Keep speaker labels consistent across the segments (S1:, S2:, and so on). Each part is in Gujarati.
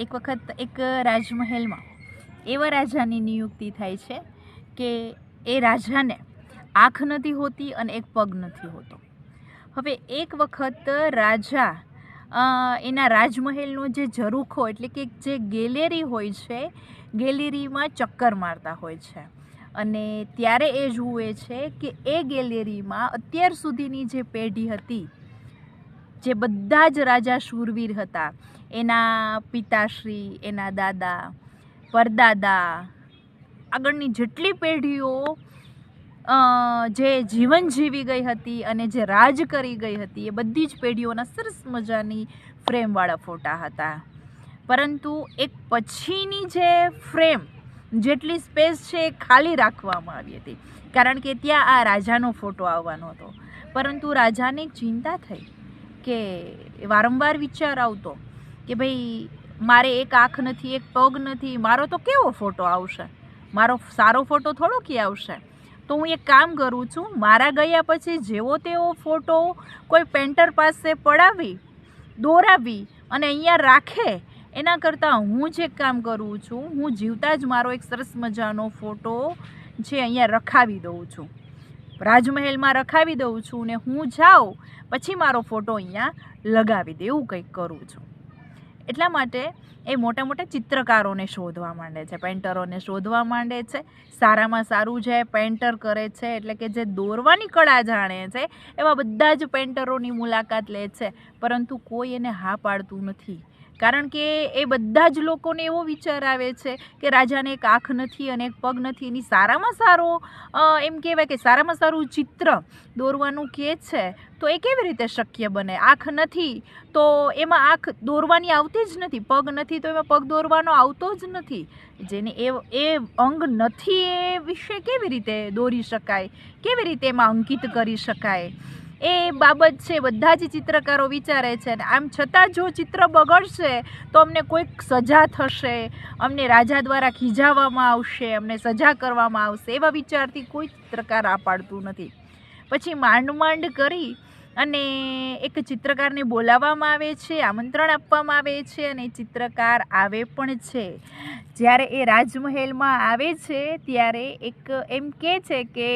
S1: એક વખત એક રાજમહેલમાં એવા રાજાની નિયુક્તિ થાય છે કે એ રાજાને આંખ નથી હોતી અને એક પગ નથી હોતો. હવે એક વખત રાજા એના રાજમહેલનો જે ઝરૂખો એટલે કે જે ગેલેરી હોય છે, ગેલેરીમાં ચક્કર મારતા હોય છે. અને ત્યારે એ જુએ છે કે એ ગેલેરીમાં અત્યાર સુધીની જે પેઢી હતી જે બધા જ રાજા શૂરવીર હતા. એના પિતાશ્રી, એના દાદા, પરદાદા, આગળની જેટલી પેઢીઓ જે જીવન જીવી ગઈ હતી અને જે રાજ કરી ગઈ હતી, એ બધી જ પેઢીઓના સરસ મજાની ફ્રેમવાળા ફોટા હતા. પરંતુ એક પછીની જે ફ્રેમ જેટલી સ્પેસ છે એ ખાલી રાખવામાં આવી હતી. કારણ કે ત્યાં આ રાજાનો ફોટો આવવાનો હતો. પરંતુ રાજાને ચિંતા થઈ. કે વારંવાર વિચાર આવતો કે ભાઈ મારે એક આંખ નથી, એક પગ નથી, મારો તો કેવો ફોટો આવશે? મારો સારો ફોટો થોડો કે આવશે. તો હું એક કામ કરું છું, મારા ગયા પછી જેવો તેવો ફોટો કોઈ પેન્ટર પાસે પડાવી, દોરાવી અને અહીંયા રાખે, એના કરતાં હું જે કામ કરું છું. હું જીવતા જ મારો એક સરસ મજાનો ફોટો જે અહીંયા રખાવી દઉં છું. રાજમહેલમાં રખાવી દઉં છું ને હું જાઉં, પછી મારો ફોટો અહીંયા લગાવી દે એવું કંઈક કરું છું. એટલા માટે એ મોટા મોટા ચિત્રકારોને શોધવા માંડે છે પેન્ટરોને શોધવા માંડે છે, સારામાં સારું જે પેન્ટર કરે છે, એટલે કે જે દોરવાની કળા જાણે છે, એવા બધા જ પેન્ટરોની મુલાકાત લે છે, પરંતુ કોઈ એને હા પાડતું નથી. કારણ કે એ બધા જ લોકોને એવો વિચાર આવે છે કે રાજાને એક આંખ નથી અને એક પગ નથી. એની સારામાં સારો એમ કહેવાય કે સારામાં સારું ચિત્ર દોરવાનું કહે છે, તો એ કેવી રીતે શક્ય બને? આંખ નથી, તો એમાં આંખ દોરવાની આવતી જ નથી. પગ નથી, તો એમાં પગ દોરવાનો આવતો જ નથી. જેને એ એ અંગ નથી એ વિશે કેવી રીતે દોરી શકાય? કેવી રીતે એમાં અંકિત કરી શકાય? એ બાબત છે, બધા જ ચિત્રકારો વિચારે છે અને આમ છતાં જો ચિત્ર બગડશે, તો અમને કોઈક સજા થશે, અમને રાજા દ્વારા ખીજાવવામાં આવશે, અમને સજા કરવામાં આવશે, એવા વિચારથી કોઈ ચિત્રકાર આ પાડતું નથી. પછી માંડ માંડ કરી અને એક ચિત્રકારને બોલાવવામાં આવે છે, આમંત્રણ આપવામાં આવે છે અને ચિત્રકાર આવે પણ છે. જ્યારે એ રાજમહેલમાં આવે છે, ત્યારે એક એમ કહે છે કે,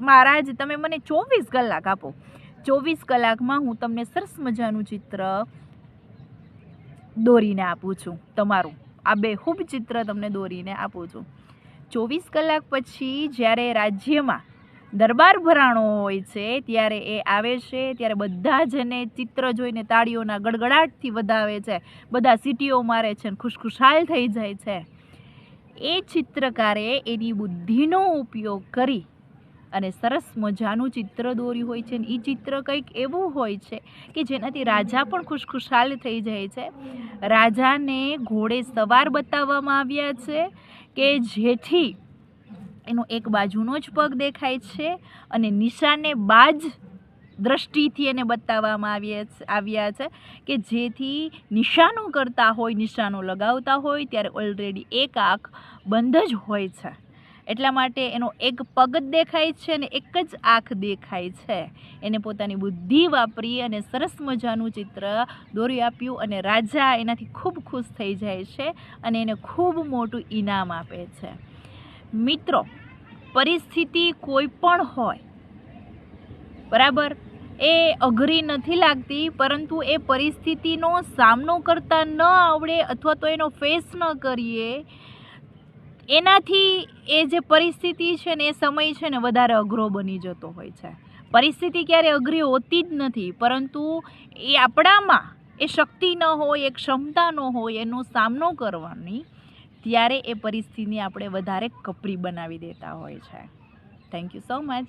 S1: મહારાજ, તમે મને ચોવીસ કલાક આપો. ચોવીસ કલાકમાં હું તમને સરસ મજાનું ચિત્ર દોરીને આપું છું, તમારું. આ બેહૂબ ચિત્ર તમને દોરીને આપું છું. ચોવીસ કલાક પછી જ્યારે રાજ્યમાં દરબાર ભરાણો હોય છે, ત્યારે એ આવે છે, ત્યારે બધા જ એને ચિત્ર જોઈને તાળીઓના ગડગડાટથી વધાવે છે, બધા સીટીઓ મારે છે ખુશખુશાલ થઈ જાય છે. એ ચિત્રકારે એની બુદ્ધિનો ઉપયોગ કરી અને સરસ મજાનું ચિત્ર દોર્યું હોય છે ને એ ચિત્ર કંઈક એવું હોય છે કે જેનાથી રાજા પણ ખુશખુશાલ થઈ જાય છે. રાજાને ઘોડે સવાર બતાવવામાં આવ્યા છે કે જેથી એનો એક બાજુનો જ પગ દેખાય છે અને નિશાને બાજ દ્રષ્ટિથી એને બતાવવામાં આવ્યા છે આવ્યા છે કે જેથી નિશાનો કરતા હોય, નિશાનો લગાવતા હોય ત્યારે ઓલરેડી એક આંખ બંધ જ હોય છે. એટલા માટે એનો એક પગ દેખાય છે અને એક જ આંખ દેખાય છે. એને પોતાની બુદ્ધિ વાપરી અને સરસ મજાનું ચિત્ર દોરી આપ્યું અને રાજા એનાથી ખૂબ ખુશ થઈ જાય છે અને એને ખૂબ મોટું ઇનામ આપે છે. મિત્રો, પરિસ્થિતિ કોઈ પણ હોય, બરાબર? એ અઘરી નથી લાગતી, પરંતુ એ પરિસ્થિતિનો સામનો કરતા ન આવડે અથવા તો એનો ફેસ ન કરીએ એનાથી એ જે પરિસ્થિતિ છે ને, એ સમય છે ને, વધારે અઘરો બની જતો હોય છે. પરિસ્થિતિ ક્યારે અઘરી હોતી જ નથી, પરંતુ એ આપણામાં એ શક્તિ ન હોય, એ ક્ષમતા ન હોય, એનો સામનો કરવાની ત્યારે એ પરિસ્થિતિને આપણે વધારે કપરી બનાવી દેતા હોય છે. Thank you so much